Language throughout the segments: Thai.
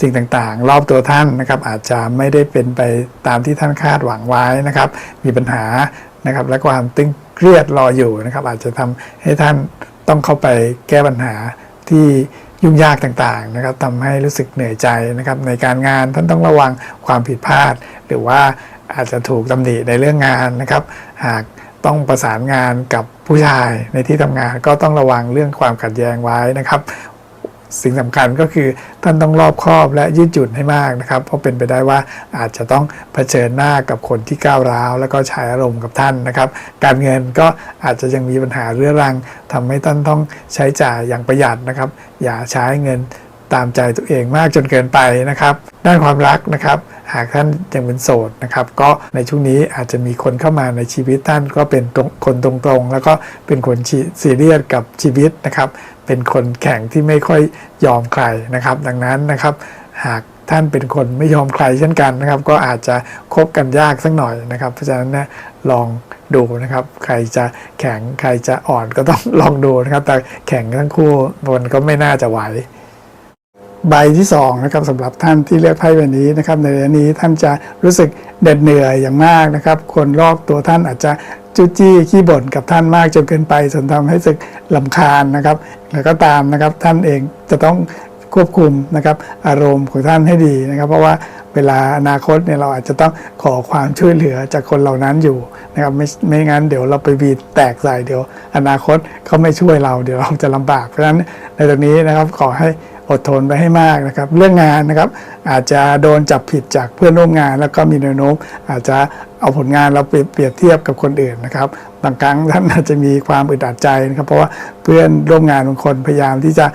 สิ่งต่างๆ รอบตัวท่านนะครับอาจจะไม่ได้เป็นไปตามที่ท่านคาดหวังไว้นะครับ มีปัญหานะครับและความตึงเครียดรออยู่นะครับ อาจจะทำให้ท่านต้องเข้าไปแก้ปัญหาที่ยุ่งยากต่างๆนะครับทำให้รู้สึกเหนื่อยใจนะครับ ในการงานท่านต้องระวังความผิดพลาด หรือว่าอาจจะถูกตำหนิในเรื่องงานนะครับ หากต้องประสานงานกับผู้ชายในที่ทำงานก็ต้องระวังเรื่องความขัดแย้งไว้นะครับ สิ่งสำคัญก็คือท่านต้องรอบคอบและยืดหยุ่นให้มากนะครับ เพราะเป็นไปได้ว่าอาจจะต้องเผชิญหน้ากับคนที่ก้าวร้าว แล้วก็ใช้อารมณ์กับท่านนะครับ การเงินก็อาจจะยังมีปัญหาเรื้อรังทำให้ท่านต้องใช้จ่ายอย่างประหยัดนะครับ อย่าใช้เงิน ตามใจตัวเองมากจนเกินไปนะครับ ด้านความรักนะครับ หากท่านยังเป็นโสดนะครับ ก็ในช่วงนี้อาจจะมีคนเข้ามาในชีวิตท่านก็เป็นตรงคนตรงๆ แล้วก็เป็นคนซีเรียสกับชีวิตนะครับ เป็นคนแข่งที่ไม่ค่อยยอมใครนะครับ ดังนั้นนะครับ หากท่านเป็นคนไม่ยอมใครเช่นกันนะครับ ก็อาจจะคบกันยากสักหน่อยนะครับ เพราะฉะนั้นนะลองดูนะครับ ใครจะแข็งใครจะอ่อนก็ต้องลองดูนะครับ แต่แข่งทั้งคู่มันก็ไม่น่าจะไหว ใบที่2นะครับสำหรับท่านที่เลือกไพ่ใบนี้นะครับในระยะนี้ท่านจะรู้สึกเด็ดเหนื่อยอย่างมากนะครับ คนรอบตัวท่านอาจจะจูจี้ขี้บ่นกับท่านมากจนเกินไปจนทำให้รู้สึกลำคาญนะครับ แล้วก็ตามนะครับท่านเองจะต้องควบคุมนะครับอารมณ์ของท่านให้ดีนะครับ เพราะว่าเวลาอนาคตเนี่ยเราอาจจะต้องขอความช่วยเหลือจากคนเหล่านั้นอยู่นะครับไม่ไม่งั้นเดี๋ยวเราไปบีดแตกใส่เดี๋ยว อนาคตเขาไม่ช่วยเราเดี๋ยวเราจะลำบากเพราะฉะนั้นในตรงนี้นะครับขอให้ อดทนไปให้มากนะครับ เรื่องงานนะครับอาจจะโดนจับผิดจากเพื่อนร่วมงาน แล้วก็มีแนวโน้มอาจจะเอาผลงานเราไปเปรียบเทียบกับคนอื่นนะครับบางครั้งท่านอาจจะมีความอึดอัดใจนะครับ เพราะว่าเพื่อนร่วมงานบางคนพยายามที่จะ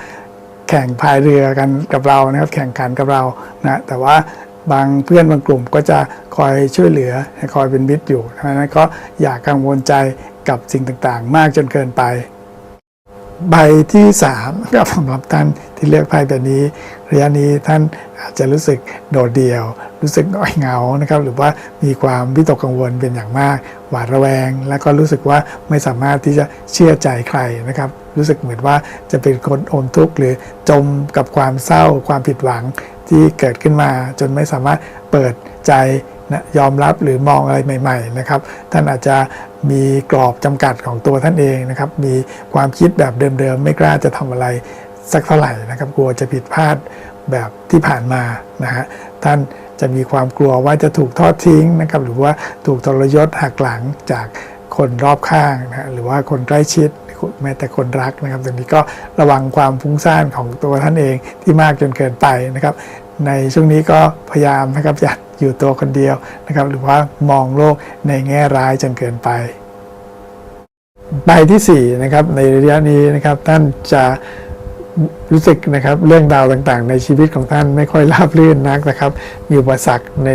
แข่งพายเรือกันกับเรานะครับ แข่งขันกับเรานะแต่ว่าบางเพื่อนบางกลุ่มก็จะคอยช่วยเหลือคอยเป็นมิตรอยู่เพราะฉะนั้นก็อย่ากังวลใจกับสิ่งต่างๆ มากจนเกินไป ใบที่3ครับสำหรับท่านที่เลือกไพ่แบบนี้ระยะนี้ท่านอาจจะรู้สึกโดดเดี่ยว รู้สึกหงอยเหงานะครับ หรือว่ามีความวิตกกังวลเป็นอย่างมาก หวาดระแวง แล้วก็รู้สึกว่าไม่สามารถที่จะเชื่อใจใครนะครับ รู้สึกเหมือนว่าจะเป็นคนอมทุกข์หรือจมกับความเศร้า ความผิดหวังที่เกิดขึ้นมา จนไม่สามารถเปิดใจ นะยอมรับหรือมองอะไรใหม่ๆนะครับ ท่านอาจจะมีกรอบจำกัดของตัวท่านเองนะครับ มีความคิดแบบเดิมๆ ไม่กล้าจะทำอะไรสักเท่าไหร่นะครับ กลัวจะผิดพลาดแบบที่ผ่านมานะฮะท่านจะมีความกลัวว่าจะถูกทอดทิ้งนะครับ หรือว่าถูกทรยศหักหลังจากคนรอบข้างนะหรือว่าคนใกล้ชิดแม้แต่คนรักนะครับตรงนี้ก็ระวังความฟุ้งซ่านของตัวท่านเองที่มากจนเกินไปนะครับ ในช่วงนี้ก็พยายามนะครับอย่าอยู่ตัวคนเดียวนะครับ หรือว่ามองโลกในแง่ร้ายจนเกินไปใบที่4นะครับในระยะนี้นะครับท่านจะรู้สึกนะครับเรื่องราวต่างๆ ในชีวิตของท่านไม่ค่อยราบรื่นนักนะครับ มีอุปสรรคใน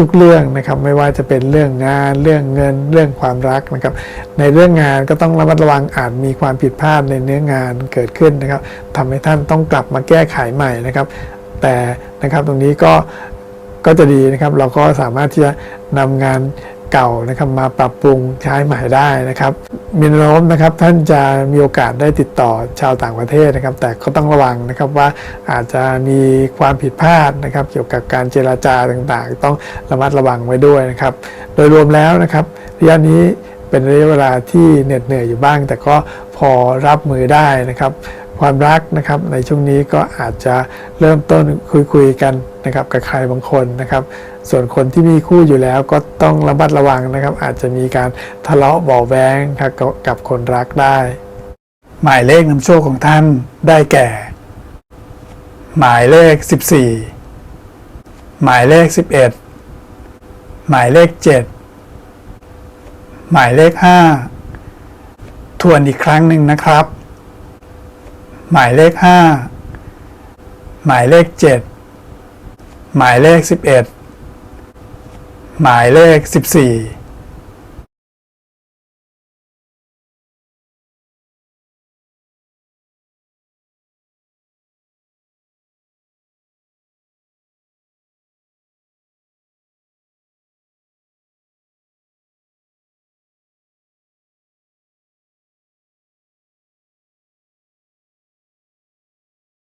ทุกๆเรื่องนะครับ ไม่ว่าจะเป็นเรื่องงาน เรื่องเงิน เรื่องความรักนะครับ ในเรื่องงานก็ต้องระมัดระวังอาจมีความผิดพลาดในเนื้องานเกิดขึ้นนะครับทำให้ท่านต้องกลับมาแก้ไขใหม่นะครับ แต่นะครับตรงนี้ก็ก็จะดีนะครับ เราก็สามารถที่จะนำงานเก่านะครับมาปรับปรุงใช้ใหม่ได้นะครับ มีนโน้มนะครับท่านจะมีโอกาสได้ติดต่อชาวต่างประเทศนะครับ แต่ก็ต้องระวังนะครับว่าอาจจะมีความผิดพลาดนะครับ เกี่ยวกับการเจราจาต่างๆ ต้องระมัดระวังไว้ด้วยนะครับ โดยรวมแล้วนะครับระยะนี้เป็นระยะเวลาที่เหน็ดเหนื่อยอยู่บ้าง แต่ก็พอรับมือได้นะครับ ความรักนะครับ ในช่วงนี้ก็อาจจะเริ่มต้นคุยๆกันนะครับกับใครบางคนนะครับ ส่วนคนที่มีคู่อยู่แล้วก็ต้องระมัดระวังนะครับ อาจจะมีการทะเลาะเบาแวงกับกับคนรักได้ หมายเลขนำโชคของท่านได้แก่ หมายเลข 14 หมายเลข 11 หมายเลข 7 หมายเลข 5 ทวนอีกครั้งหนึ่งนะครับ หมายเลข 5 หมายเลข 7 หมายเลข 11 หมายเลข 14